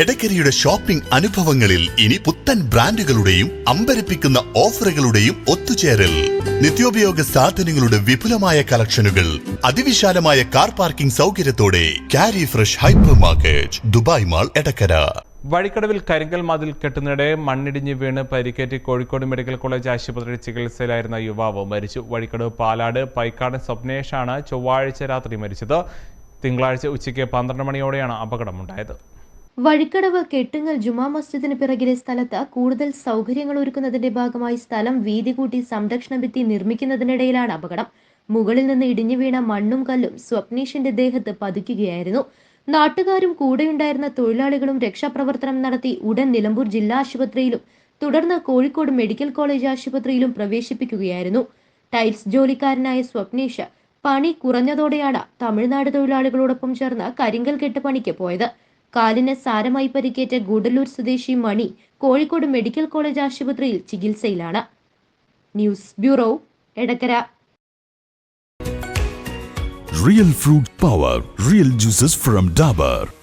എടക്കരയുടെ shopping അനുഭവങ്ങളിൽ ഇനി പുത്തൻ ബ്രാൻഡുകളുടെയും അമ്പരപ്പിക്കുന്ന ഓഫറുകളുടെയും ഒത്തുചേരൽ. നിത്യോപയോഗ സാധനങ്ങളുടെ വിപുലമായ കളക്ഷനുകൾ അതിവിശാലമായ car parking സൗകര്യത്തോടെ carry fresh hypermarket Dubai mall Edakkara. വഴിക്കടവിൽ കരിങ്കൽ മതിൽ കെട്ടുന്നിടെ മണ്ണിടിഞ്ഞ് വീണ് പരിക്കേറ്റ് കോഴിക്കോട് മെഡിക്കൽ കോളേജ് ആശുപത്രിയിൽ ചികിത്സയിലായിരുന്ന യുവാവ് മരിച്ചു. വഴിക്കടവ് പാലാട് പൈക്കാട് സ്വപ്നേഷാണ് ചൊവ്വാഴ്ച രാത്രി മരിച്ചത്. തിങ്കളാഴ്ച ഉച്ചയ്ക്ക് പന്ത്രണ്ട് മണിയോടെയാണ് അപകടമുണ്ടായത്. വഴിക്കടവ് കെട്ടുങ്ങൽ ജുമാ മസ്ജിദിന് പിറകിലെ സ്ഥലത്ത് കൂടുതൽ സൗകര്യങ്ങൾ ഒരുക്കുന്നതിന്റെ ഭാഗമായി സ്ഥലം വീതി കൂട്ടി സംരക്ഷണ ഭിത്തി നിർമ്മിക്കുന്നതിനിടയിലാണ് അപകടം. മുകളിൽ നിന്ന് ഇടിഞ്ഞു വീണ മണ്ണും കല്ലും സ്വപ്നീഷിന്റെ ദേഹത്ത് പതിക്കുകയായിരുന്നു. നാട്ടുകാരും കൂടെയുണ്ടായിരുന്ന തൊഴിലാളികളും രക്ഷാപ്രവർത്തനം നടത്തി ഉടൻ നിലമ്പൂർ ജില്ലാ ആശുപത്രിയിലും തുടർന്ന് കോഴിക്കോട് മെഡിക്കൽ കോളേജ് ആശുപത്രിയിലും പ്രവേശിപ്പിക്കുകയായിരുന്നു. ടൈൽസ് ജോലിക്കാരനായ സ്വപ്നീഷ് പണി കുറഞ്ഞതോടെയാണ് തമിഴ്നാട് തൊഴിലാളികളോടൊപ്പം ചേർന്ന് കരിങ്കൽ കെട്ട് പണിക്ക് പോയത്. കാലിന് സാരമായി പരിക്കേറ്റ ഗൂഡല്ലൂർ സ്വദേശി മണി കോഴിക്കോട് മെഡിക്കൽ കോളേജ് ആശുപത്രിയിൽ ചികിത്സയിലാണ് news bureau Edakkara real fruit power real juices from Dabur.